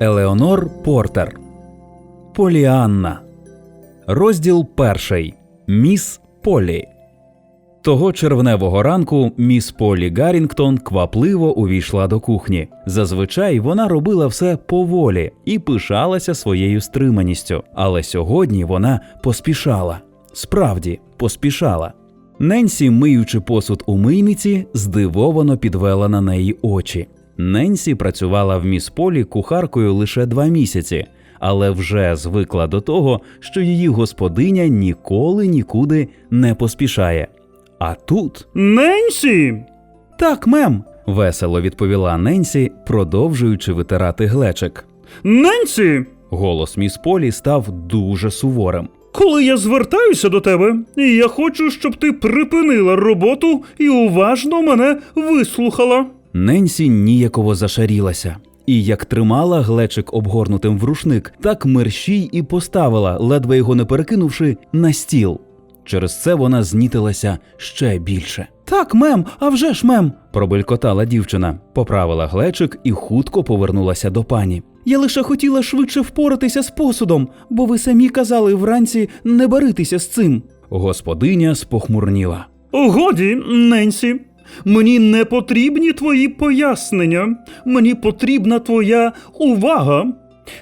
Елеонор Портер. Поліанна. Розділ перший. Міс Полі. Того червневого ранку міс Полі Гаррінгтон квапливо увійшла до кухні. Зазвичай вона робила все поволі і пишалася своєю стриманістю, але сьогодні вона поспішала. Справді, поспішала. Ненсі, миючи посуд у мийниці, здивовано підвела на неї очі. Ненсі працювала в міс Полі кухаркою лише два місяці, але вже звикла до того, що її господиня ніколи нікуди не поспішає. А тут Ненсі! так, мем, весело відповіла Ненсі, продовжуючи витирати глечик. Ненсі! Голос міс Полі став дуже суворим. Коли я звертаюся до тебе, я хочу, щоб ти припинила роботу і уважно мене вислухала. Ненсі ніяково зашарілася. І як тримала глечик обгорнутим в рушник, так мерщій і поставила, ледве його не перекинувши, на стіл. Через це вона знітилася ще більше. Так, мем, а вже ж мем. пробелькотала дівчина, поправила глечик і хутко повернулася до пані. Я лише хотіла швидше впоратися з посудом, бо ви самі казали вранці не баритися з цим. Господиня спохмурніла. Годі, Ненсі, мені не потрібні твої пояснення. Мені потрібна твоя увага.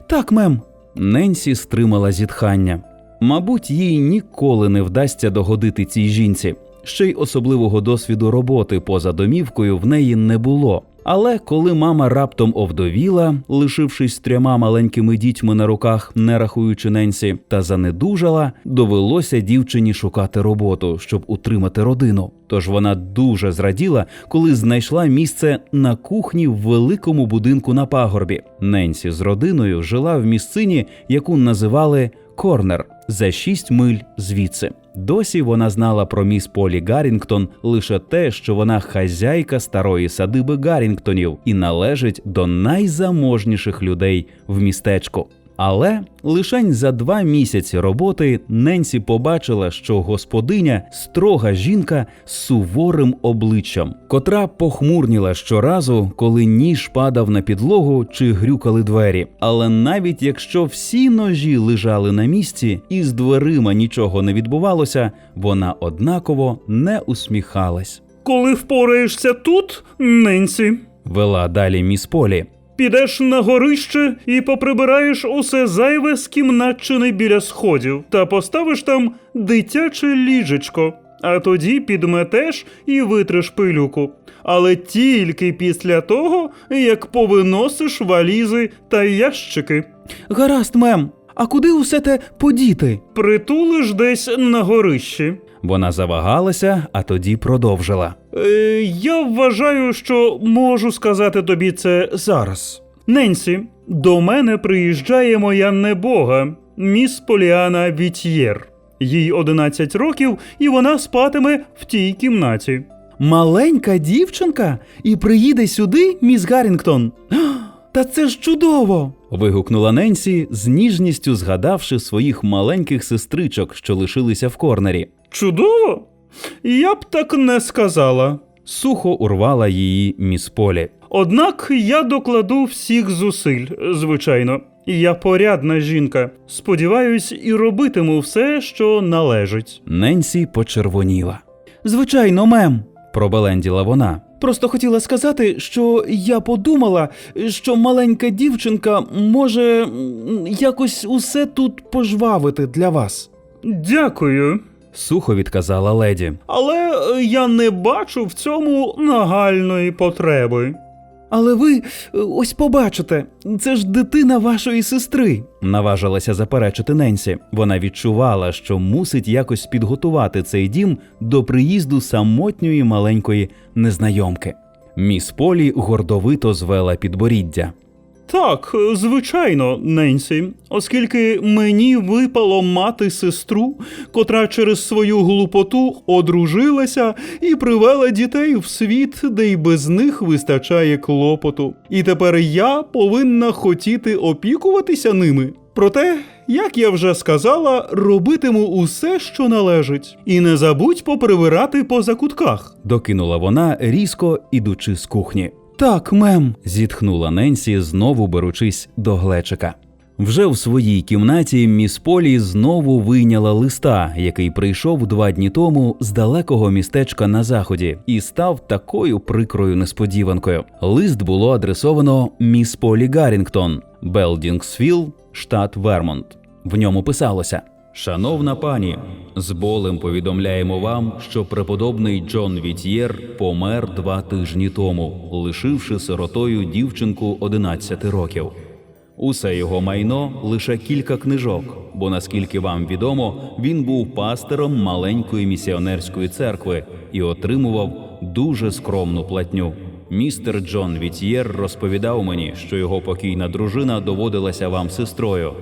Так, мем. Ненсі стримала зітхання. Мабуть, їй ніколи не вдасться догодити цій жінці. Ще й особливого досвіду роботи поза домівкою в неї не було. Але коли мама раптом овдовіла, лишившись трьома маленькими дітьми на руках, не рахуючи Ненсі, та занедужала, довелося дівчині шукати роботу, щоб утримати родину. Тож вона дуже зраділа, коли знайшла місце на кухні в великому будинку на пагорбі. Ненсі з родиною жила в місцині, яку називали Корнер за шість миль звідси. Досі вона знала про міс Полі Гаррінгтон лише те, що вона хазяйка старої садиби Гаррінгтонів і належить до найзаможніших людей в містечку. Але лишень за два місяці роботи Ненсі побачила, що господиня строга жінка з суворим обличчям, котра похмурніла щоразу, коли ніж падав на підлогу чи грюкали двері. Але навіть якщо всі ножі лежали на місці і з дверима нічого не відбувалося, вона однаково не усміхалась. Коли впораєшся тут, Ненсі, Вела далі міс Полі. Підеш на горище і поприбираєш усе зайве з кімнатчини біля сходів та поставиш там дитяче ліжечко. А тоді підметеш і витриш пилюку. Але тільки після того, як повиносиш валізи та ящики. Гаразд, мем. А куди усе те подіти? Притулиш десь на горищі. Вона завагалася, а тоді продовжила. Е, я вважаю, що можу сказати тобі це зараз. Ненсі, до мене приїжджає моя небога, міс Поліана Вітьєр. Їй 11 років, і вона спатиме в тій кімнаті. Маленька дівчинка і приїде сюди, міс Гаррінгтон. Та це ж чудово. вигукнула Ненсі, з ніжністю згадавши своїх маленьких сестричок, що лишилися в корнері. Чудово? Я б так не сказала. Сухо урвала її міс Полі. Однак я докладу всіх зусиль, звичайно. Я порядна жінка. Сподіваюсь, і робитиму все, що належить. Ненсі почервоніла. Звичайно, мем, пробеленділа вона. Просто хотіла сказати, що я подумала, що маленька дівчинка може якось усе тут пожвавити для вас. Дякую. Сухо відказала леді. Але е, я не бачу в цьому нагальної потреби. Але ви е, ось побачите, це ж дитина вашої сестри. Наважилася заперечити Ненсі. Вона відчувала, що мусить якось підготувати цей дім до приїзду самотньої маленької незнайомки. Міс Полі гордовито звела підборіддя. Так, е, звичайно, Ненсі, оскільки мені випало мати сестру, котра через свою глупоту одружилася і привела дітей в світ, де й без них вистачає клопоту. І тепер я повинна хотіти опікуватися ними. Проте, як я вже сказала, робитиму усе, що належить, і не забудь поприбирати по закутках. Докинула вона різко ідучи з кухні. Так, мем. зітхнула Ненсі, знову беручись до глечика. Вже в своїй кімнаті міс Полі знову вийняла листа, який прийшов два дні тому з далекого містечка на заході, і став такою прикрою несподіванкою. Лист було адресовано міс Полі Гаррінгтон, Белдінгсвілл, штат Вермонт. В ньому писалося. Шановна пані, з болем повідомляємо вам, що преподобний Джон Вітьєр помер два тижні тому, лишивши сиротою дівчинку 11 років. Усе його майно лише кілька книжок, бо наскільки вам відомо, він був пастором маленької місіонерської церкви і отримував дуже скромну платню. Містер Джон Вітьєр розповідав мені, що його покійна дружина доводилася вам сестрою,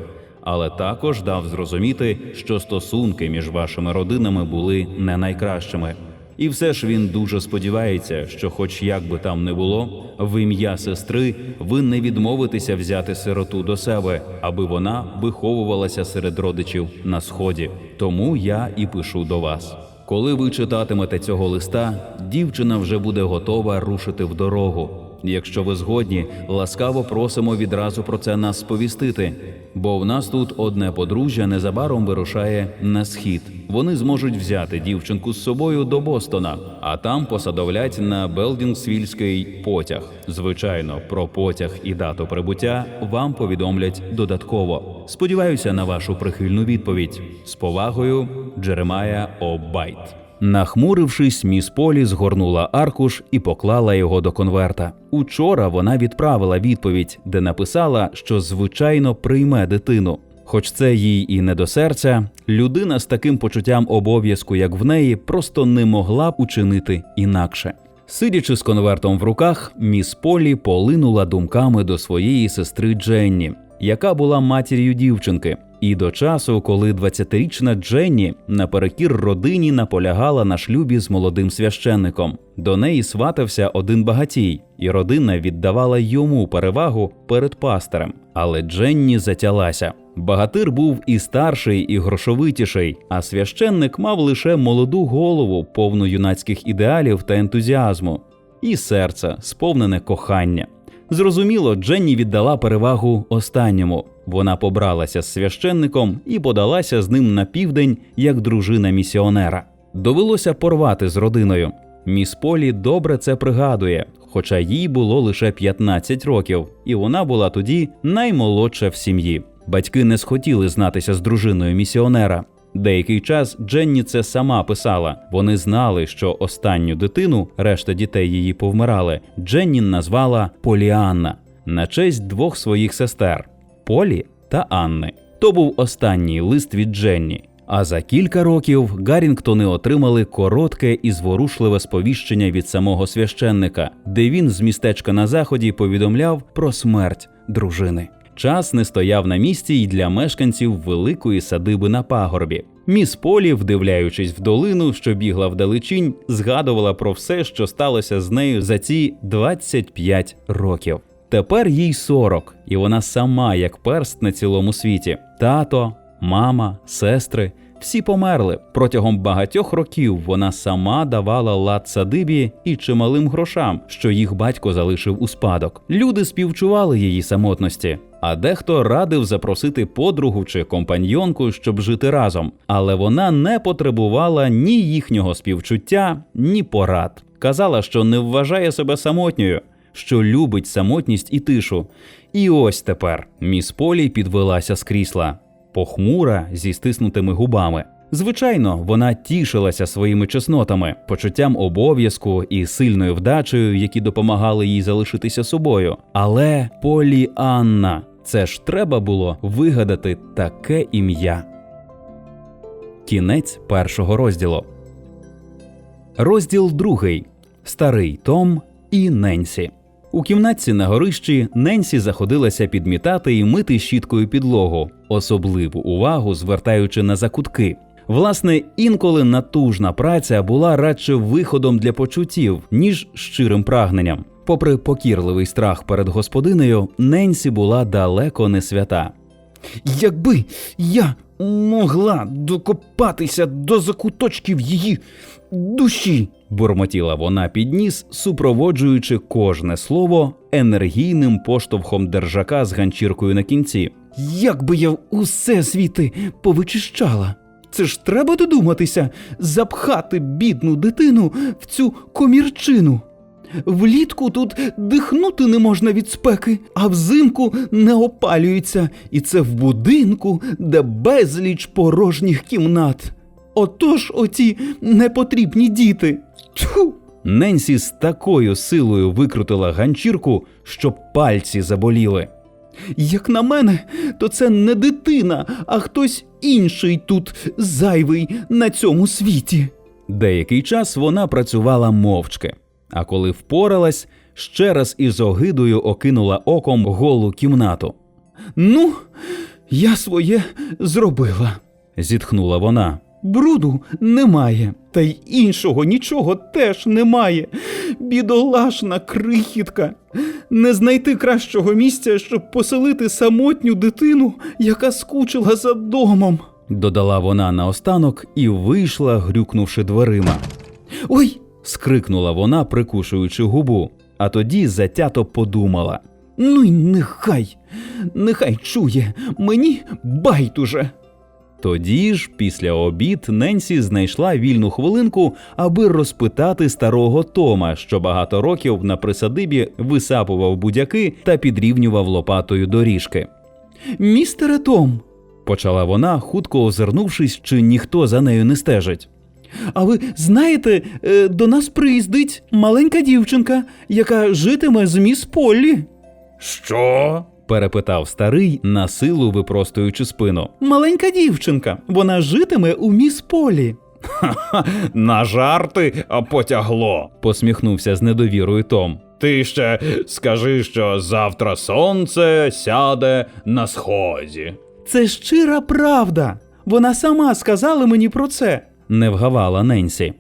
але також дав зрозуміти, що стосунки між вашими родинами були не найкращими. І все ж він дуже сподівається, що, хоч як би там не було, в ім'я сестри ви не відмовитеся взяти сироту до себе, аби вона виховувалася серед родичів на сході. Тому я і пишу до вас. Коли ви читатимете цього листа, дівчина вже буде готова рушити в дорогу. Якщо ви згодні, ласкаво просимо відразу про це нас сповістити, бо в нас тут одне подружжя незабаром вирушає на схід. Вони зможуть взяти дівчинку з собою до Бостона, а там посадовлять на Белдінгсвільський потяг. Звичайно, про потяг і дату прибуття вам повідомлять додатково. Сподіваюся на вашу прихильну відповідь. З повагою, Джеремая Обайт. Нахмурившись, міс Полі згорнула аркуш і поклала його до конверта. Учора вона відправила відповідь, де написала, що звичайно прийме дитину. Хоч це їй і не до серця, людина з таким почуттям обов'язку, як в неї, просто не могла б учинити інакше. Сидячи з конвертом в руках, міс Полі полинула думками до своєї сестри Дженні, яка була матір'ю дівчинки, і до часу, коли 20-річна Дженні наперекір родині наполягала на шлюбі з молодим священником. До неї сватався один багатій, і родина віддавала йому перевагу перед пастирем. Але Дженні затялася. Багатир був і старший, і грошовитіший, а священник мав лише молоду голову, повну юнацьких ідеалів та ентузіазму, і серце, сповнене кохання. Зрозуміло, Дженні віддала перевагу останньому. Вона побралася з священником і подалася з ним на південь як дружина місіонера. Довелося порвати з родиною. Міс Полі добре це пригадує, хоча їй було лише 15 років, і вона була тоді наймолодша в сім'ї. Батьки не схотіли знатися з дружиною місіонера. Деякий час Дженні це сама писала. Вони знали, що останню дитину, решта дітей її повмирали, Дженні назвала Поліанна на честь двох своїх сестер Полі та Анни. То був останній лист від Дженні. А за кілька років Гаррінгтони отримали коротке і зворушливе сповіщення від самого священника, де він з містечка на заході повідомляв про смерть дружини. Час не стояв на місці й для мешканців великої садиби на пагорбі. Міс Полі, вдивляючись в долину, що бігла вдалечінь, згадувала про все, що сталося з нею за ці 25 років. Тепер їй 40, і вона сама як перст на цілому світі. Тато, мама, сестри всі померли. Протягом багатьох років вона сама давала лад садибі і чималим грошам, що їх батько залишив у спадок. Люди співчували її самотності. А дехто радив запросити подругу чи компаньйонку, щоб жити разом, але вона не потребувала ні їхнього співчуття, ні порад. Казала, що не вважає себе самотньою, що любить самотність і тишу. І ось тепер міс Полі підвелася з крісла, похмура зі стиснутими губами. Звичайно, вона тішилася своїми чеснотами, почуттям обов'язку і сильною вдачею, які допомагали їй залишитися собою. Але Полі Анна, це ж треба було вигадати таке ім'я. Кінець першого розділу. Розділ другий. Старий Том і Ненсі. У кімнатці на горищі Ненсі заходилася підмітати і мити щіткою підлогу, особливу увагу звертаючи на закутки. Власне, інколи натужна праця була радше виходом для почуттів, ніж щирим прагненням. Попри покірливий страх перед господинею, Ненсі була далеко не свята. Якби я могла докопатися до закуточків її душі. Бурмотіла вона під ніс, супроводжуючи кожне слово енергійним поштовхом держака з ганчіркою на кінці. Як би я усе звідти повичищала. Це ж треба додуматися, запхати бідну дитину в цю комірчину. Влітку тут дихнути не можна від спеки, а взимку не опалюється, і це в будинку, де безліч порожніх кімнат. Отож оті непотрібні діти. Тьфу! Ненсі з такою силою викрутила ганчірку, що пальці заболіли. Як на мене, то це не дитина, а хтось інший тут зайвий на цьому світі. Деякий час вона працювала мовчки, а коли впоралась, ще раз із огидою окинула оком голу кімнату. Ну, я своє зробила. Зітхнула вона. Бруду немає, та й іншого нічого теж немає. Бідолашна крихітка. Не знайти кращого місця, щоб поселити самотню дитину, яка скучила за домом. Додала вона наостанок і вийшла, грюкнувши дверима. Ой, Скрикнула вона, прикушуючи губу, а тоді затято подумала. ну й нехай, нехай чує, мені байдуже. Тоді ж, після обід, Ненсі знайшла вільну хвилинку, аби розпитати старого Тома, що багато років на присадибі висапував будяки та підрівнював лопатою доріжки. Містере Том, Почала вона, хутко озирнувшись, чи ніхто за нею не стежить. а ви знаєте, е, до нас приїздить маленька дівчинка, яка житиме з міс Поллі. Що? Перепитав старий, на силу випростуючи спину. Маленька дівчинка, вона житиме у міс Полі. На жарти а потягло. посміхнувся з недовірою Том. Ти ще скажи, що завтра сонце сяде на сході. Це щира правда. Вона сама сказала мені про це. Не вгавала Ненсі.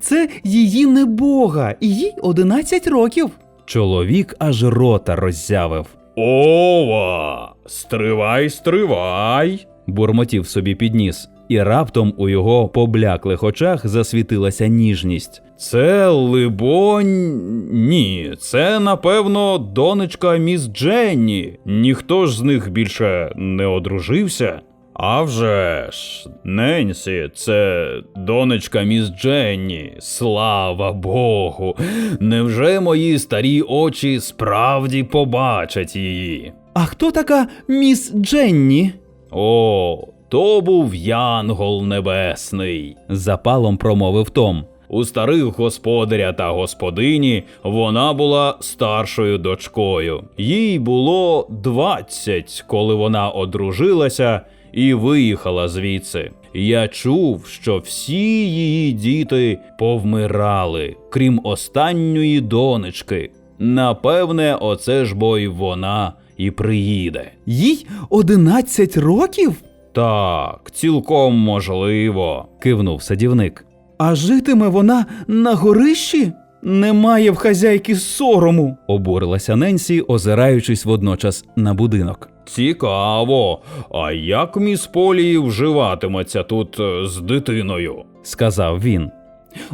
Це її небога, і їй 11 років. Чоловік аж рота роззявив. Ова! Стривай, стривай. бурмотів собі підніс, і раптом у його побляклих очах засвітилася ніжність. Це, либонь, ні, це, напевно, донечка міс Дженні. Ніхто ж з них більше не одружився. А вже ж, Ненсі, це донечка міс Дженні. Слава Богу. Невже мої старі очі справді побачать її? А хто така міс Дженні? О, то був Янгол Небесний. Запалом промовив Том. У старих господаря та господині вона була старшою дочкою. Їй було 20, коли вона одружилася і виїхала звідси. Я чув, що всі її діти повмирали, крім останньої донечки. Напевне, оце ж бо й вона і приїде. Їй 11 років? Так, цілком можливо. Кивнув садівник. А житиме вона на горищі? Немає в хазяйки сорому. Обурилася Ненсі, озираючись водночас на будинок. Цікаво. А як міс Полі вживатиметься тут е, з дитиною? Сказав він.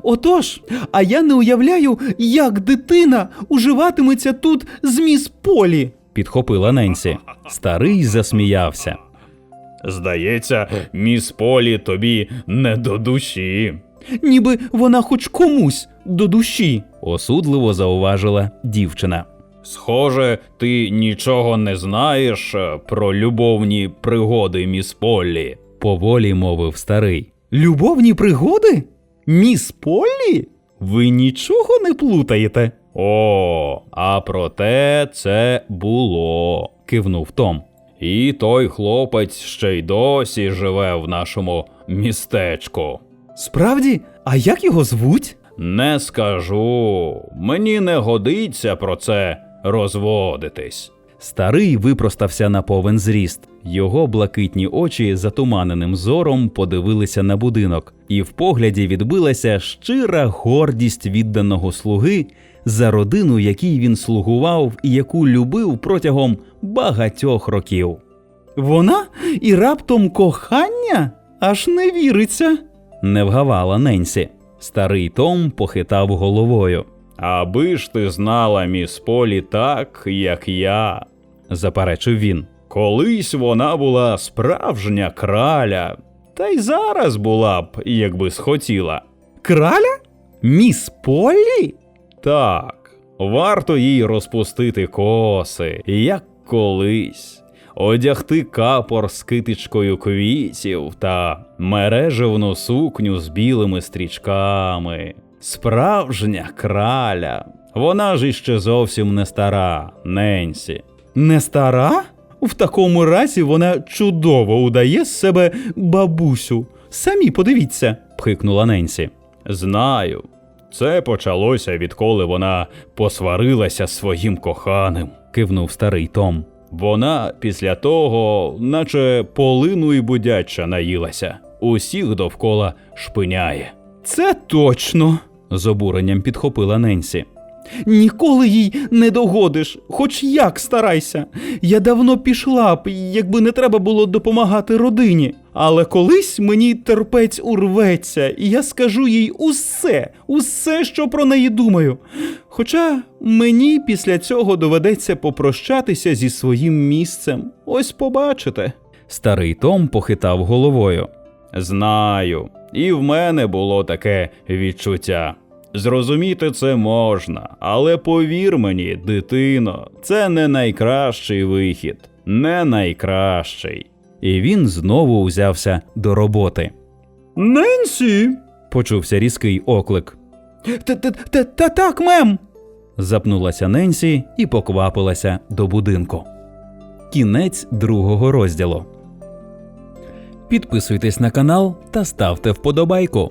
Отож, а я не уявляю, як дитина уживатиметься тут з міс Полі. Підхопила Ненсі. Старий засміявся. Здається, міс Полі тобі не до душі. Ніби вона хоч комусь до душі. Осудливо зауважила дівчина. Схоже, ти нічого не знаєш е, про любовні пригоди міс Полі. Поволі мовив старий. Любовні пригоди? Міс Полі? Ви нічого не плутаєте. О, а проте це було. Кивнув Том. І той хлопець ще й досі живе в нашому містечку. Справді, а як його звуть? Не скажу, мені не годиться про це розводитись. Старий випростався на повен зріст. Його блакитні очі затуманеним зором подивилися на будинок, і в погляді відбилася щира гордість відданого слуги за родину, якій він слугував і яку любив протягом багатьох років. Вона і раптом кохання? Аж не віриться. Не вгавала Ненсі. Старий Том похитав головою, Аби ж ти знала міс Полі так, як я. заперечив він. Колись вона була справжня краля, та й зараз була б, якби схотіла. Краля? Міс Поллі? Так, варто їй розпустити коси, як колись, одягти капор з китичкою квітів та мережевну сукню з білими стрічками. Справжня краля. Вона ж іще зовсім не стара, Ненсі. Не стара? В такому разі вона чудово удає з себе бабусю. Самі подивіться. пхикнула Ненсі. Знаю. Це почалося відколи вона посварилася своїм коханим. кивнув старий Том. Вона після того, наче полину і будяча наїлася, усіх довкола шпиняє. Це точно. З обуренням підхопила Ненсі. Ніколи їй не догодиш, хоч як старайся. Я давно пішла б, якби не треба було допомагати родині. Але колись мені терпець урветься, і я скажу їй усе, усе, що про неї думаю. Хоча мені після цього доведеться попрощатися зі своїм місцем. Ось побачите. Старий Том похитав головою. Знаю, і в мене було таке відчуття. Зрозуміти це можна, але повір мені, дитино, це не найкращий вихід, не найкращий. І він знову узявся до роботи. Ненсі! Почувся різкий оклик. Та-та-та так, мем. Запнулася Ненсі і поквапилася до будинку. Кінець другого розділу. Підписуйтесь на канал та ставте вподобайку.